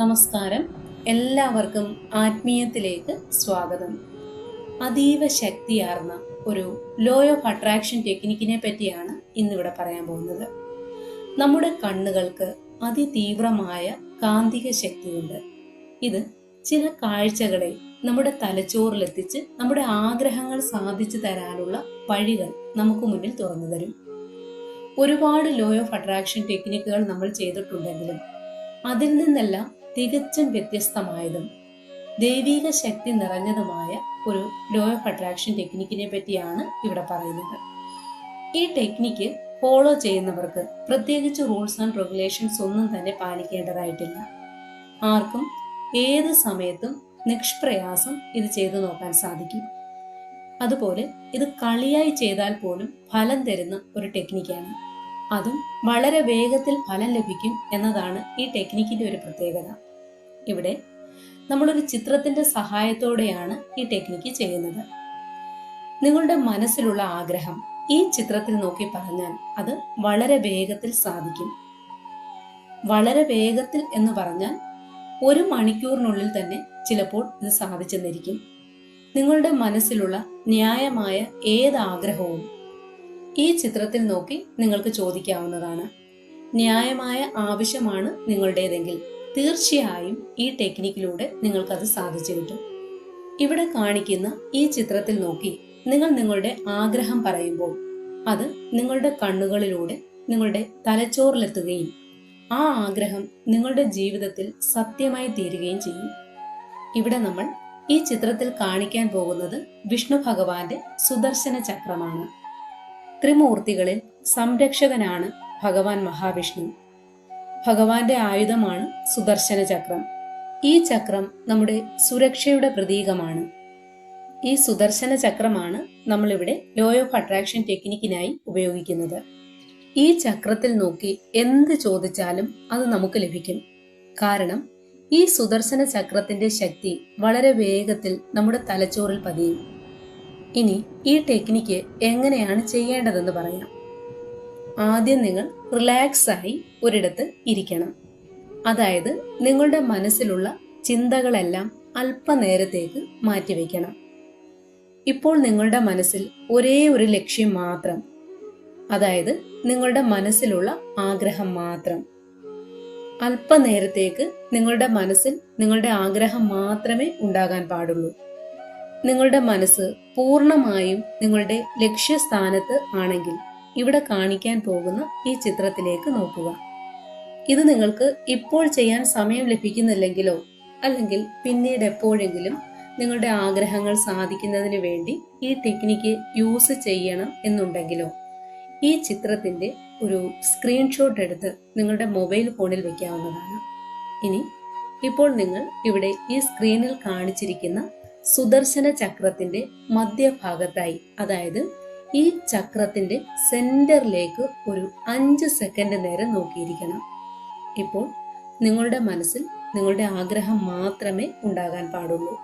നമസ്കാരം. എല്ലാവർക്കും ആത്മീയത്തിലേക്ക് സ്വാഗതം. അതീവ ശക്തിയാർന്ന ഒരു ലോ ഓഫ് അട്രാക്ഷൻ ടെക്നിക്കിനെ പറ്റിയാണ് ഇന്നിവിടെ പറയാൻ പോകുന്നത്. നമ്മുടെ കണ്ണുകൾക്ക് അതിതീവ്രമായ കാന്തിക ശക്തിയുണ്ട്. ഇത് ചില കാഴ്ചകളെ നമ്മുടെ തലച്ചോറിലെത്തിച്ച് നമ്മുടെ ആഗ്രഹങ്ങൾ സാധിച്ചു തരാനുള്ള വഴികൾ നമുക്ക് മുന്നിൽ തുറന്നു തരും. ഒരുപാട് ലോ ഓഫ് അട്രാക്ഷൻ ടെക്നിക്കുകൾ നമ്മൾ ചെയ്തിട്ടുണ്ടെങ്കിലും അതിൽ നിന്നെല്ലാം തികച്ചും വ്യത്യസ്തമായതും ദൈവിക ശക്തി നിറഞ്ഞതുമായ ഒരു ലോ ഓഫ് അട്രാക്ഷൻ ടെക്നിക്കിനെ പറ്റിയാണ് ഇവിടെ പറയുന്നത്. ഈ ടെക്നിക്ക് ഫോളോ ചെയ്യുന്നവർക്ക് പ്രത്യേകിച്ച് റൂൾസ് ആൻഡ് റെഗുലേഷൻസ് ഒന്നും തന്നെ പാലിക്കേണ്ടതായിട്ടില്ല. ആർക്കും ഏത് സമയത്തും നിഷ്പ്രയാസം ഇത് ചെയ്തു നോക്കാൻ സാധിക്കും. അതുപോലെ ഇത് കളിയായി ചെയ്താൽ പോലും ഫലം തരുന്ന ഒരു ടെക്നിക്കാണ് അതും വളരെ വേഗത്തിൽ ഫലം ലഭിക്കും എന്നതാണ് ഈ ടെക്നിക്കിന്റെ ഒരു പ്രത്യേകത. ഇവിടെ നമ്മളൊരു ചിത്രത്തിന്റെ സഹായത്തോടെയാണ് ഈ ടെക്നിക്ക് ചെയ്യുന്നത്. നിങ്ങളുടെ മനസ്സിലുള്ള ആഗ്രഹം ഈ ചിത്രത്തിൽ നോക്കി പറഞ്ഞാൽ അത് വളരെ വേഗത്തിൽ സാധിക്കും. വളരെ വേഗത്തിൽ എന്ന് പറഞ്ഞാൽ ഒരു മണിക്കൂറിനുള്ളിൽ തന്നെ ചിലപ്പോൾ ഇത് സാധിച്ചെന്നിരിക്കും. നിങ്ങളുടെ മനസ്സിലുള്ള ന്യായമായ ഏത് ആഗ്രഹവും ഈ ചിത്രത്തിൽ നോക്കി നിങ്ങൾക്ക് ചോദിക്കാവുന്നതാണ്. ന്യായമായ ആവശ്യമാണ് നിങ്ങളുടേതെങ്കിൽ. തീർച്ചയായും ഈ ടെക്നിക്കിലൂടെ നിങ്ങൾക്കത് സാധിച്ചു കിട്ടും. ഇവിടെ കാണിക്കുന്ന ഈ ചിത്രത്തിൽ നോക്കി നിങ്ങൾ നിങ്ങളുടെ ആഗ്രഹം പറയുമ്പോൾ അത് നിങ്ങളുടെ കണ്ണുകളിലൂടെ നിങ്ങളുടെ തലച്ചോറിലെത്തുകയും ആ ആഗ്രഹം നിങ്ങളുടെ ജീവിതത്തിൽ സത്യമായി തീരുകയും ചെയ്യും. ഇവിടെ നമ്മൾ ഈ ചിത്രത്തിൽ കാണിക്കാൻ പോകുന്നത് വിഷ്ണു ഭഗവാന്റെ സുദർശന ചക്രമാണ്. ത്രിമൂർത്തികളിൽ സംരക്ഷകനാണ് ഭഗവാൻ മഹാവിഷ്ണു. ഭഗവാന്റെ ആയുധമാണ് സുദർശന ചക്രം. ഈ ചക്രം നമ്മുടെ സുരക്ഷയുടെ പ്രതീകമാണ്. ഈ സുദർശന ചക്രമാണ് നമ്മളിവിടെ ലോ ഓഫ് അട്രാക്ഷൻ ടെക്നിക്കിനായി ഉപയോഗിക്കുന്നത്. ഈ ചക്രത്തിൽ നോക്കി എന്ത് ചോദിച്ചാലും അത് നമുക്ക് ലഭിക്കും. കാരണം ഈ സുദർശന ചക്രത്തിന്റെ ശക്തി വളരെ വേഗത്തിൽ നമ്മുടെ തലച്ചോറിൽ പതിയും. ഇനി ഈ ടെക്നിക്ക് എങ്ങനെയാണ് ചെയ്യേണ്ടതെന്ന് പറയാം. ആദ്യം നിങ്ങൾ റിലാക്സ് ആയി ഒരിടത്ത് ഇരിക്കണം. അതായത് നിങ്ങളുടെ മനസ്സിലുള്ള ചിന്തകളെല്ലാം അല്പനേരത്തേക്ക് മാറ്റിവെക്കണം. ഇപ്പോൾ നിങ്ങളുടെ മനസ്സിൽ ഒരേ ഒരു ലക്ഷ്യം മാത്രം. അതായത് നിങ്ങളുടെ മനസ്സിലുള്ള ആഗ്രഹം മാത്രം. അല്പനേരത്തേക്ക് നിങ്ങളുടെ മനസ്സിൽ നിങ്ങളുടെ ആഗ്രഹം മാത്രമേ ഉണ്ടാകാൻ പാടുള്ളൂ. നിങ്ങളുടെ മനസ്സ് പൂർണമായും നിങ്ങളുടെ ലക്ഷ്യസ്ഥാനത്ത് ആണെങ്കിൽ ഇവിടെ കാണിക്കാൻ പോകുന്ന ഈ ചിത്രത്തിലേക്ക് നോക്കുക. ഇത് നിങ്ങൾക്ക് ഇപ്പോൾ ചെയ്യാൻ സമയം ലഭിക്കുന്നില്ലെങ്കിലോ അല്ലെങ്കിൽ പിന്നീട് എപ്പോഴെങ്കിലും നിങ്ങളുടെ ആഗ്രഹങ്ങൾ സാധിക്കുന്നതിന് വേണ്ടി ഈ ടെക്നിക്ക് യൂസ് ചെയ്യണം എന്നുണ്ടെങ്കിലോ ഈ ചിത്രത്തിന്റെ ഒരു സ്ക്രീൻഷോട്ട് എടുത്ത് നിങ്ങളുടെ മൊബൈൽ ഫോണിൽ വെക്കാവുന്നതാണ്. ഇനി ഇപ്പോൾ നിങ്ങൾ ഇവിടെ ഈ സ്ക്രീനിൽ കാണിച്ചിരിക്കുന്ന സുദർശന ചക്രത്തിന്റെ മധ്യഭാഗത്തായി അതായത് ഈ ചക്രത്തിന്റെ സെന്ററിലേക്ക് ഒരു അഞ്ച് സെക്കൻഡ് നേരം നോക്കിയിരിക്കണം. ഇപ്പോൾ നിങ്ങളുടെ മനസ്സിൽ നിങ്ങളുടെ ആഗ്രഹം മാത്രമേ ഉണ്ടാകാൻ പാടുള്ളൂ.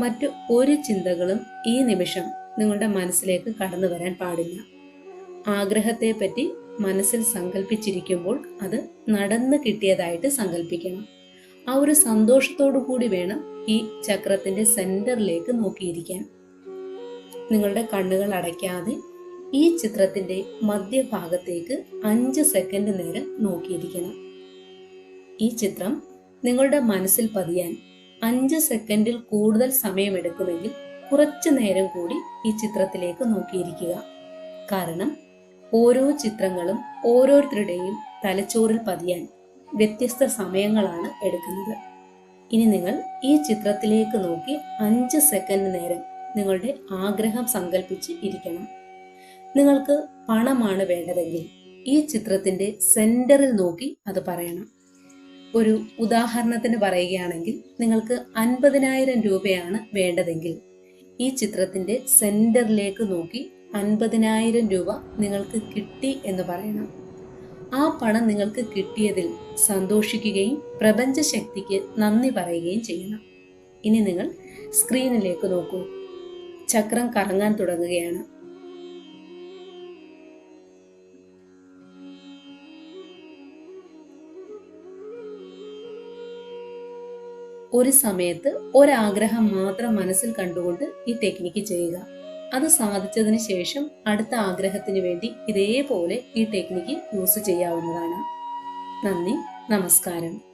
മറ്റു ഒരു ചിന്തകളും ഈ നിമിഷം നിങ്ങളുടെ മനസ്സിലേക്ക് കടന്നു വരാൻ പാടില്ല. ആഗ്രഹത്തെ പറ്റി മനസ്സിൽ സങ്കല്പിച്ചിരിക്കുമ്പോൾ അത് നടന്നു കിട്ടിയതായിട്ട് സങ്കല്പിക്കണം ആ ഒരു സന്തോഷത്തോടു കൂടി വേണം ഈ ചക്രത്തിന്റെ സെന്ററിലേക്ക് നോക്കിയിരിക്കാൻ. നിങ്ങളുടെ കണ്ണുകൾ അടയ്ക്കാതെ ഈ ചിത്രത്തിന്റെ മധ്യഭാഗത്തേക്ക് അഞ്ച് സെക്കൻഡ് നേരം നോക്കിയിരിക്കണം. ഈ ചിത്രം നിങ്ങളുടെ മനസ്സിൽ പതിയാൻ അഞ്ച് സെക്കൻഡിൽ കൂടുതൽ സമയമെടുക്കുമെങ്കിൽ കുറച്ചു നേരം കൂടി ഈ ചിത്രത്തിലേക്ക് നോക്കിയിരിക്കുക. കാരണം ഓരോ ചിത്രങ്ങളും ഓരോരുത്തരുടെയും തലച്ചോറിൽ പതിയാൻ വ്യത്യസ്ത സമയങ്ങളാണ് എടുക്കുന്നത്. ഇനി നിങ്ങൾ ഈ ചിത്രത്തിലേക്ക് നോക്കി അഞ്ച് സെക്കൻഡ് നേരം നിങ്ങളുടെ ആഗ്രഹം സങ്കല്പിച്ച് ഇരിക്കണം. നിങ്ങൾക്ക് പണമാണ് വേണ്ടതെങ്കിൽ ഈ ചിത്രത്തിന്റെ സെന്ററിൽ നോക്കി അത് പറയണം. ഒരു ഉദാഹരണത്തിന് പറയുകയാണെങ്കിൽ നിങ്ങൾക്ക് അൻപതിനായിരം രൂപയാണ് വേണ്ടതെങ്കിൽ ഈ ചിത്രത്തിന്റെ സെന്ററിലേക്ക് നോക്കി അൻപതിനായിരം രൂപ നിങ്ങൾക്ക് കിട്ടി എന്ന് പറയണം. ആ പണം നിങ്ങൾക്ക് കിട്ടിയതിൽ സന്തോഷിക്കുകയും പ്രപഞ്ച ശക്തിക്ക് നന്ദി പറയുകയും ചെയ്യണം. ഇനി നിങ്ങൾ സ്ക്രീനിലേക്ക് നോക്കൂ. ചക്രം കറങ്ങാൻ തുടങ്ങുകയാണ്. ഒരു സമയത്ത് ഒരാഗ്രഹം മാത്രം മനസ്സിൽ കണ്ടുകൊണ്ട് ഈ ടെക്നിക്ക് ചെയ്യുക. അത് സാധിച്ചതിന് ശേഷം അടുത്ത ആഗ്രഹത്തിന് വേണ്ടി ഇതേപോലെ ഈ ടെക്നിക്ക് യൂസ് ചെയ്യാവുന്നതാണ്. നന്ദി നമസ്കാരം.